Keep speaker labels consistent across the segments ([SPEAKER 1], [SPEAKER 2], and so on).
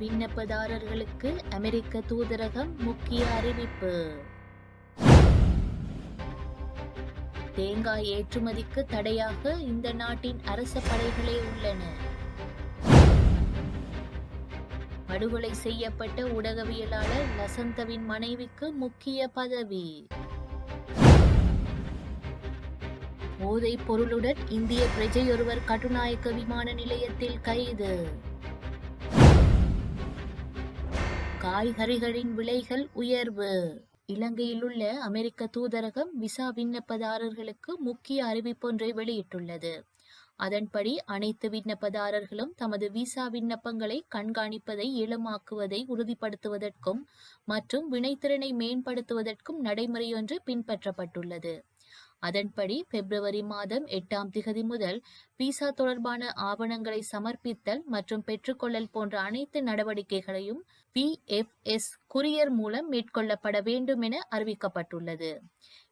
[SPEAKER 1] விண்ணப்பதாரர்களுக்கு அமெரிக்க தூதரகம் முக்கிய அறிவிப்பு. தேங்காய் ஏற்றுமதிக்கு தடையாக இந்த நாட்டின் அரச படைகளே உள்ளன. படுகொலை செய்யப்பட்ட ஊடகவியலாளர் லசந்தவின் மனைவிக்கு முக்கிய பதவி. போதைப் பொருளுடன் இந்திய பிரஜையொருவர் கட்டுநாயக்க விமான நிலையத்தில் கைது. காய்கறிகளின் விலைகள் உயர்வு. இலங்கையில் உள்ள அமெரிக்க தூதரகம் விசா விண்ணப்பதாரர்களுக்கு முக்கிய அறிவிப்பொன்றை வெளியிட்டுள்ளது. அதன்படி அனைத்து விண்ணப்பதாரர்களும் தமது விசா விண்ணப்பங்களை கண்காணிப்பதை இயலுமாக்குவதை உறுதிப்படுத்துவதற்கும் மற்றும் வினைத்திறனை மேம்படுத்துவதற்கும் நடைமுறையொன்று பின்பற்றப்பட்டுள்ளது. அதன்படி பிப்ரவரி மாதம் எட்டாம் திகதி முதல் விசா தொடர்பான ஆவணங்களை சமர்ப்பித்தல் மற்றும் பெற்றுக்கொள்ளல் போன்ற அனைத்து நடவடிக்கைகளையும் பிஎஃப்எஸ் குரியர் மூலம் மேற்கொள்ளப்பட வேண்டும் என அறிவிக்கப்பட்டுள்ளது.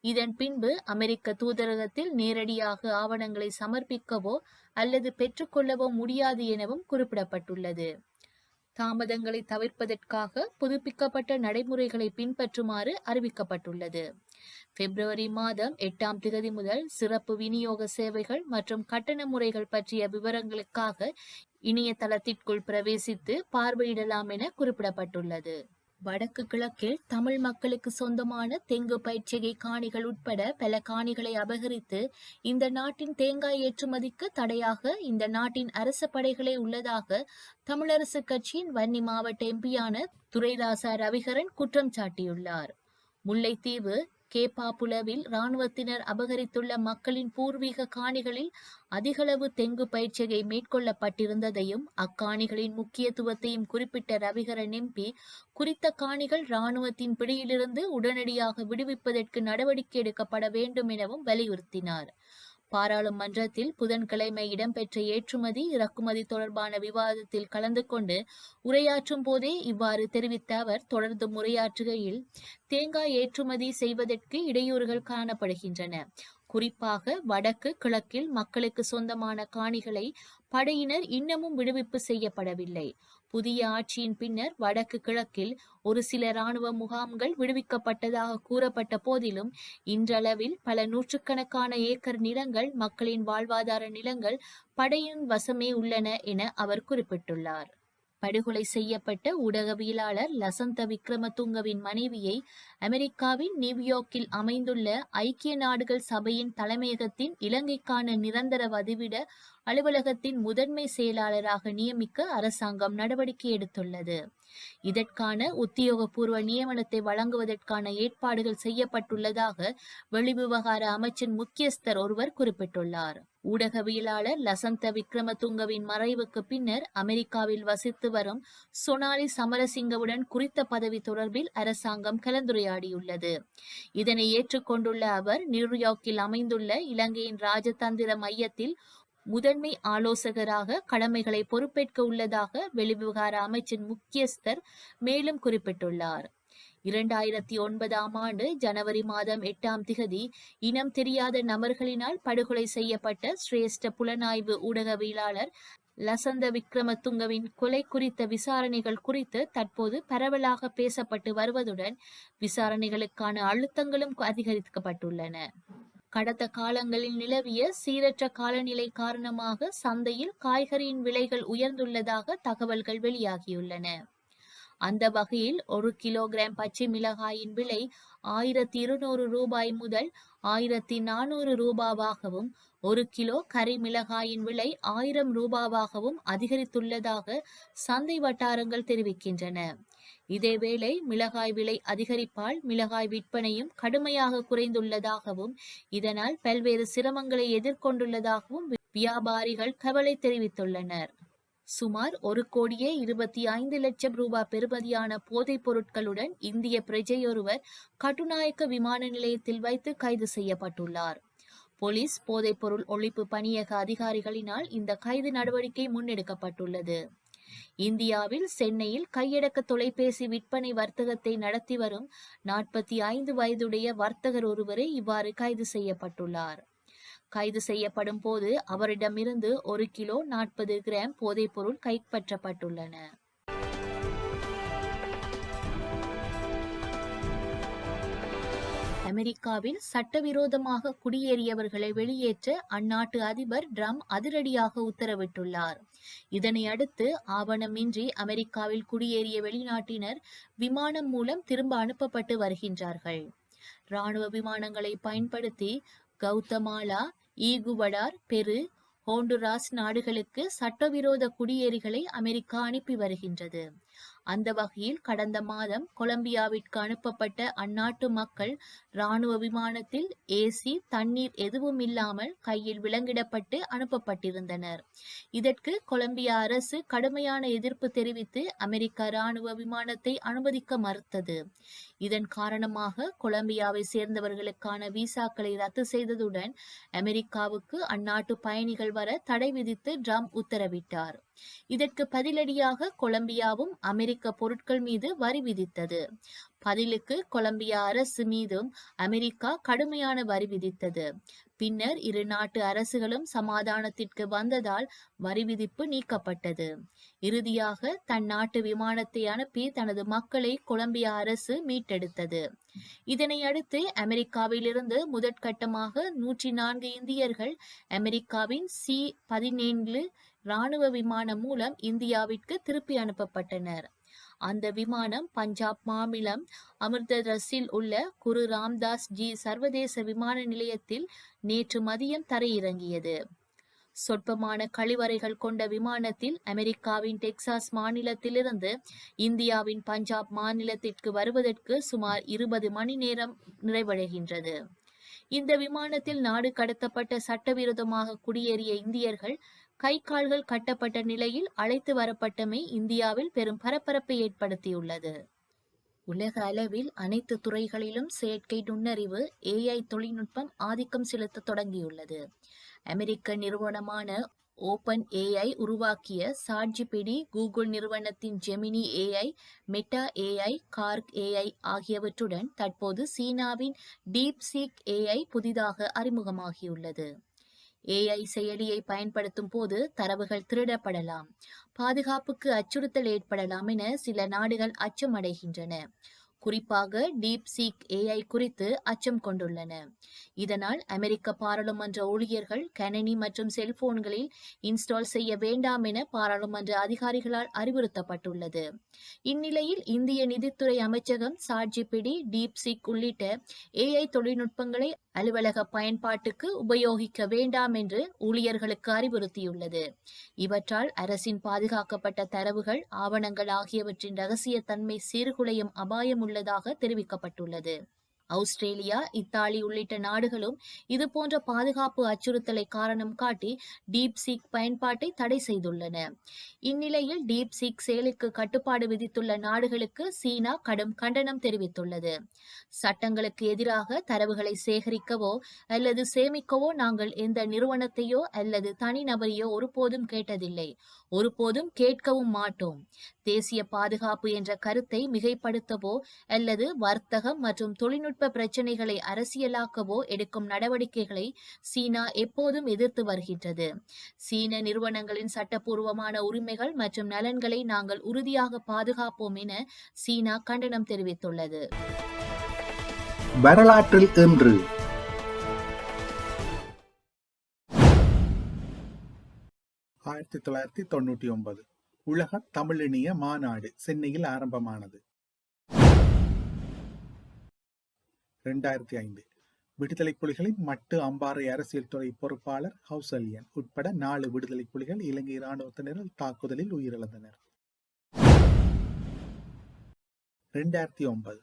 [SPEAKER 1] இதன் பின்பு அமெரிக்க தூதரகத்தில் நேரடியாக ஆவணங்களை சமர்ப்பிக்கவோ அல்லது பெற்றுக்கொள்ளவோ முடியாது எனவும் குறிப்பிடப்பட்டுள்ளது. தாமதங்களை தவிர்ப்பதற்காக புதுப்பிக்கப்பட்ட நடைமுறைகளை பின்பற்றுமாறு அறிவிக்கப்பட்டுள்ளது. பிப்ரவரி மாதம் எட்டாம் திகதி முதல் சிறப்பு விநியோக சேவைகள் மற்றும் கட்டண முறைகள் பற்றிய விவரங்களுக்காக இணையதளத்திற்குள் பிரவேசித்து பார்வையிடலாம் என குறிப்பிடப்பட்டுள்ளது. வடக்கு கிழக்கில் தமிழ் மக்களுக்கு சொந்தமான தெங்கு பயிற்சிகை காணிகள் உட்பட பல காணிகளை அபகரித்து இந்த நாட்டின் தேங்காய் ஏற்றுமதிக்கு தடையாக இந்த நாட்டின் அரச படைகளே உள்ளதாக தமிழரசு கட்சியின் வன்னி மாவட்ட எம்பியான துரைராசா ரவிகரன் குற்றம் சாட்டியுள்ளார். முல்லைத்தீவு கேப்பாப்புலவில் இராணுவத்தினர் அபகரித்துள்ள மக்களின் பூர்வீக காணிகளில் அதிகளவு தெங்கு பயிற்சிகை மேற்கொள்ளப்பட்டிருந்ததையும் அக்காணிகளின் முக்கியத்துவத்தையும் குறிப்பிட்ட ரவிகரன் எம்பி குறித்த காணிகள் இராணுவத்தின் பிடியிலிருந்து உடனடியாக விடுவிப்பதற்கு நடவடிக்கை எடுக்கப்பட வேண்டும் எனவும் வலியுறுத்தினார். பாராளுமன்றத்தில் புதன்கிழமை இடம்பெற்ற ஏற்றுமதி இறக்குமதி தொடர்பான விவாதத்தில் கலந்து கொண்டு உரையாற்றும் போதே இவ்வாறு தெரிவித்த அவர் தொடர்ந்து உரையாற்றுகையில் தேங்காய் ஏற்றுமதி செய்வதற்கு இடையூறுகள் காணப்படுகின்றன. குறிப்பாக வடக்கு கிழக்கில் மக்களுக்கு சொந்தமான காணிகளை படையினர் இன்னமும் விடுவிப்பு செய்யப்படவில்லை. புதிய ஆட்சியின் பின்னர் வடக்கு கிழக்கில் ஒரு சில இராணுவ முகாம்கள் விடுவிக்கப்பட்டதாக கூறப்பட்ட போதிலும் இன்றளவில் பல நூற்றுக்கணக்கான ஏக்கர் நிலங்கள் மக்களின் வாழ்வாதார நிலங்கள் படையின் வசமே உள்ளன என அவர் குறிப்பிட்டுள்ளார். படுகொலை செய்யப்பட்ட ஊடகவியலாளர் லசந்த விக்ரமதுங்கவின் மனைவியை அமெரிக்காவின் நியூயார்க்கில் அமைந்துள்ள ஐக்கிய நாடுகள் சபையின் தலைமையகத்தின் இலங்கைக்கான நிரந்தர வதிவிட அலுவலகத்தின் முதன்மை செயலாளராக நியமிக்க அரசாங்கம் நடவடிக்கை எடுத்துள்ளது. இதற்கான உத்தியோகபூர்வ நியமனத்தை வழங்குவதற்கான ஏற்பாடுகள் செய்யப்பட்டுள்ளதாக வெளிவிவகார அமைச்சின் முக்கியஸ்தர் ஒருவர் குறிப்பிட்டுள்ளார். ஊடகவியலாளர் லசந்த விக்ரமதுங்கவின் மறைவுக்கு பின்னர் அமெரிக்காவில் வசித்து வரும் சோனாலி சமரசிங்கவுடன் குறித்த பதவி தொடர்பில் அரசாங்கம் கலந்துரையாடியுள்ளது. இதனை ஏற்றுக்கொண்டுள்ள அவர் நியூயார்க்கில் அமைந்துள்ள இலங்கையின் ராஜதந்திர மையத்தில் முதன்மை ஆலோசகராக கடமைகளை பொறுப்பேற்க உள்ளதாக வெளிவிவகார அமைச்சின் முக்கியஸ்தர் மேலும் குறிப்பிட்டுள்ளார். இரண்டாயிரத்தி ஒன்பதாம் ஆண்டு ஜனவரி மாதம் எட்டாம் திகதி இனம் தெரியாத நபர்களினால் படுகொலை செய்யப்பட்ட சிரேஷ்ட புலனாய்வு ஊடகவியலாளர் லசந்த விக்ரமதுங்கவின் கொலை குறித்த விசாரணைகள் குறித்து தற்போது பரவலாக பேசப்பட்டு வருவதுடன் விசாரணைகளுக்கான அழுத்தங்களும் அதிகரிக்கப்பட்டுள்ளன. கடந்த காலங்களில் நிலவிய சீரற்ற காலநிலை காரணமாக சந்தையில் காய்கறியின் விலைகள் உயர்ந்துள்ளதாக தகவல்கள் வெளியாகியுள்ளன. அந்த வகையில் ஒரு கிலோகிராம் பச்சை மிளகாயின் விலை ஆயிரத்தி இருநூறு ரூபாய் முதல் ஆயிரத்தி நானூறு ரூபாவாகவும் ஒரு கிலோ கறி மிளகாயின் விலை ஆயிரம் ரூபாவாகவும் அதிகரித்துள்ளதாக சந்தை வட்டாரங்கள் தெரிவிக்கின்றன. இதேவேளை மிளகாய் விலை அதிகரிப்பால் மிளகாய் விற்பனையும் கடுமையாக குறைந்துள்ளதாகவும் இதனால் பல்வேறு சிரமங்களை எதிர்கொண்டுள்ளதாகவும் வியாபாரிகள் கவலை தெரிவித்துள்ளனர். சுமார் ஒரு கோடியே இருபத்தி ஐந்து லட்சம் ரூபாய் பெறுமதியான போதைப் பொருட்களுடன் இந்திய பிரஜையொருவர் கட்டுநாயக்க விமான நிலையத்தில் வைத்து கைது செய்யப்பட்டுள்ளார். போலீஸ் போதைப்பொருள் ஒழிப்பு பணியக அதிகாரிகளினால் இந்த கைது நடவடிக்கை முன்னெடுக்கப்பட்டுள்ளது. இந்தியாவில் சென்னையில் கையடக்க தொலைபேசி விற்பனை வர்த்தகத்தை நடத்தி வரும் நாற்பத்தி ஐந்து வயதுடைய வர்த்தகர் ஒருவரே இவ்வாறு கைது செய்யப்பட்டுள்ளார். கைது செய்யப்படும் போது அவரிடமிருந்து ஒரு கிலோ நாற்பது கிராம் போதைப்பொருள் கைப்பற்றப்பட்டுள்ளன. அமெரிக்காவில் சட்டவிரோதமாக குடியேறியவர்களை வெளியேற்ற அந்நாட்டு அதிபர் ட்ரம்ப் அதிரடியாக உத்தரவிட்டுள்ளார். இதனையடுத்து ஆவணமின்றி அமெரிக்காவில் குடியேறிய வெளிநாட்டினர் விமானம் மூலம் திரும்ப அனுப்பப்பட்டு வருகின்றார்கள். ராணுவ விமானங்களை பயன்படுத்தி கௌதமாலா ஈகுவடார் பெரு ஹோண்டுராஸ் நாடுகளுக்கு சட்டவிரோத குடியேறிகளை அமெரிக்கா அனுப்பி வருகின்றது. அந்த வகையில் கடந்த மாதம் கொலம்பியாவிற்கு அனுப்பப்பட்ட அந்நாட்டு மக்கள் ராணுவ விமானத்தில் ஏசி தண்ணீர் எதுவும் இல்லாமல் கையில் விலங்கிடப்பட்டு அனுப்பப்பட்டிருந்தனர். இதற்கு கொலம்பியா அரசு கடுமையான எதிர்ப்பு தெரிவித்து அமெரிக்க ராணுவ விமானத்தை அனுமதிக்க மறுத்தது. இதன் காரணமாக கொலம்பியாவை சேர்ந்தவர்களுக்கான விசாக்களை ரத்து செய்ததுடன் அமெரிக்காவுக்கு அந்நாட்டு பயணிகள் வர தடை விதித்து ட்ரம்ப் உத்தரவிட்டார். இதற்கு பதிலடியாக கொலம்பியாவும் அமெரிக்க பொருட்கள் மீது வரி விதித்தது. பதிலுக்கு கொலம்பியா அரசு மீதும் அமெரிக்கா கடுமையான வரி விதித்தது. பின்னர் இரு நாட்டு அரசுகளும் சமாதானத்திற்கு வந்ததால் வரி விதிப்பு நீக்கப்பட்டது. இறுதியாக தன் நாட்டு விமானத்தை அனுப்பி தனது மக்களை கொலம்பியா அரசு மீட்டெடுத்தது. இதனை அடுத்து அமெரிக்காவிலிருந்து முதற்கட்டமாக நூற்றி நான்கு இந்தியர்கள் அமெரிக்காவின் சி பதினேழு ராணுவ விமானம் மூலம் இந்தியாவிற்கு திருப்பி அனுப்பப்பட்டனர். அந்த விமானம் பஞ்சாப் மாநிலம் அமிர்தரஸில் உள்ள குரு ராம்தாஸ் ஜி சர்வதேச விமான நிலையத்தில் நேற்று மதியம் தரையிறங்கியது. சொற்பமான கழிவறைகள் கொண்ட விமானத்தில் அமெரிக்காவின் டெக்சாஸ் மாநிலத்திலிருந்து இந்தியாவின் பஞ்சாப் மாநிலத்திற்கு வருவதற்கு சுமார் இருபது மணி நேரம் நிறைவடைகின்றது. இந்த விமானத்தில் நாடு கடத்தப்பட்ட சட்டவிரோதமாக குடியேறிய இந்தியர்கள் கை கால்கள் கட்டப்பட்ட நிலையில் அழைத்து வரப்பட்டமை இந்தியாவில் பெரும் பரபரப்பை ஏற்படுத்தியுள்ளது. உலக அளவில் அனைத்து துறைகளிலும் செயற்கை நுண்ணறிவு ஏஐ தொழில்நுட்பம் ஆதிக்கம் செலுத்த தொடங்கியுள்ளது. அமெரிக்க நிறுவனமான ஓபன் ஏஐ உருவாக்கிய சாட்ஜிபிடி கூகுள் நிறுவனத்தின் Gemini AI Meta AI Grok AI ஆகியவற்றுடன் தற்போது சீனாவின் டீப் சீக் ஏஐ புதிதாக அறிமுகமாகியுள்ளது. ஏஐ செயலியை பயன்படுத்தும் போது தரவுகள் திருடப்படலாம். பாதுகாப்புக்கு அச்சுறுத்தல் ஏற்படலாம் என சில நாடுகள் அச்சமடைகின்றன. குறிப்பாக டீப் சீக் ஏஐ குறித்து அச்சம் கொண்டுள்ளன. இதனால் அமெரிக்க பாராளுமன்ற ஊழியர்கள் கணினி மற்றும் செல்போன்களில் இன்ஸ்டால் செய்ய வேண்டாம் என பாராளுமன்ற அதிகாரிகளால் அறிவுறுத்தப்பட்டுள்ளது. இந்நிலையில் இந்திய நிதித்துறை அமைச்சகம் சாட்ஜிபிடி டீப் சீக் உள்ளிட்ட ஏஐ தொழில்நுட்பங்களை அலுவலக பயன்பாட்டுக்கு உபயோகிக்க வேண்டாம் என்று ஊழியர்களுக்கு அறிவுறுத்தியுள்ளது. இவற்றால் அரசின் பாதுகாக்கப்பட்ட தரவுகள் ஆவணங்கள் ஆகியவற்றின் ரகசியத்தன்மை சீர்குலையும் அபாயம் உள்ளதாக தெரிவிக்கப்பட்டுள்ளது. ஆஸ்திரேலியா இத்தாலி உள்ளிட்ட நாடுகளும் இதுபோன்ற பாதுகாப்பு அச்சுறுத்தலை காரணம் காட்டி டீப் சீக் பயன்பாட்டை தடை செய்துள்ளன. இந்நிலையில் டீப் சீக் செயலுக்கு கட்டுப்பாடு விதித்துள்ள நாடுகளுக்கு சீனா கடும் கண்டனம் தெரிவித்துள்ளது. சட்டங்களுக்கு எதிராக தரவுகளை சேகரிக்கவோ அல்லது சேமிக்கவோ நாங்கள் எந்த நிறுவனத்தையோ அல்லது தனிநபரையோ ஒருபோதும் கேட்டதில்லை. ஒருபோதும் கேட்கவும் மாட்டோம். தேசிய பாதுகாப்பு என்ற கருத்தை மிகைப்படுத்தவோ அல்லது வர்த்தகம் மற்றும் தொழில்நுட்ப பிரச்சினைகளை அரசியலாக்கவோ எடுக்கும் நடவடிக்கைகளை சீனா எப்போதும் எதிர்த்து வருகின்றது. சீன நிறுவனங்களின் சட்டப்பூர்வமான உரிமைகள் மற்றும் நலன்களை நாங்கள் உறுதியாக பாதுகாப்போம் என சீனா கண்டனம் தெரிவித்துள்ளது.
[SPEAKER 2] வரலாற்றில் இன்று. ஆயிரத்தி தொள்ளாயிரத்தி தொண்ணூற்றி ஒன்பது. உலக தமிழினிய மாநாடு சென்னையில் ஆரம்பமானது. இரண்டாயிரத்தி ஐந்து. விடுதலை புலிகளின் மட்டு அம்பாறை அரசியல் துறை பொறுப்பாளர் ஹவுசல்யன் உட்பட நாலு விடுதலை புலிகள் இலங்கை இராணுவத்தினரால் தாக்குதலில் உயிரிழந்தனர். இரண்டாயிரத்தி ஒன்பது.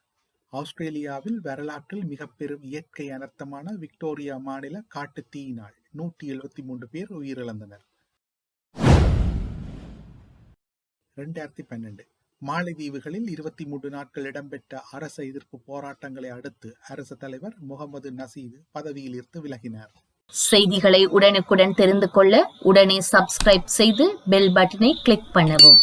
[SPEAKER 2] ஆஸ்திரேலியாவில் வரலாற்றில் மிக பெரும் இயற்கை அனர்த்தமான விக்டோரியா மாநில காட்டு தீயினால் நூற்றி எழுபத்தி மூன்று பேர் உயிரிழந்தனர். இரண்டாயிரத்தி பன்னெண்டு. மாலைதீவுகளில் இருபத்தி மூன்று நாட்கள் இடம்பெற்ற அரச எதிர்ப்பு போராட்டங்களை அடுத்து அரசு தலைவர் முகமது நசீது பதவியில் இருந்து விலகினார்.
[SPEAKER 1] செய்திகளை உடனுக்குடன் தெரிந்து கொள்ள உடனே சப்ஸ்கிரைப் செய்து பெல் பட்டனை கிளிக் பண்ணவும்.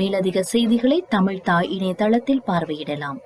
[SPEAKER 1] மேலதிக செய்திகளை தமிழ் தாய் இணையதளத்தில் பார்வையிடலாம்.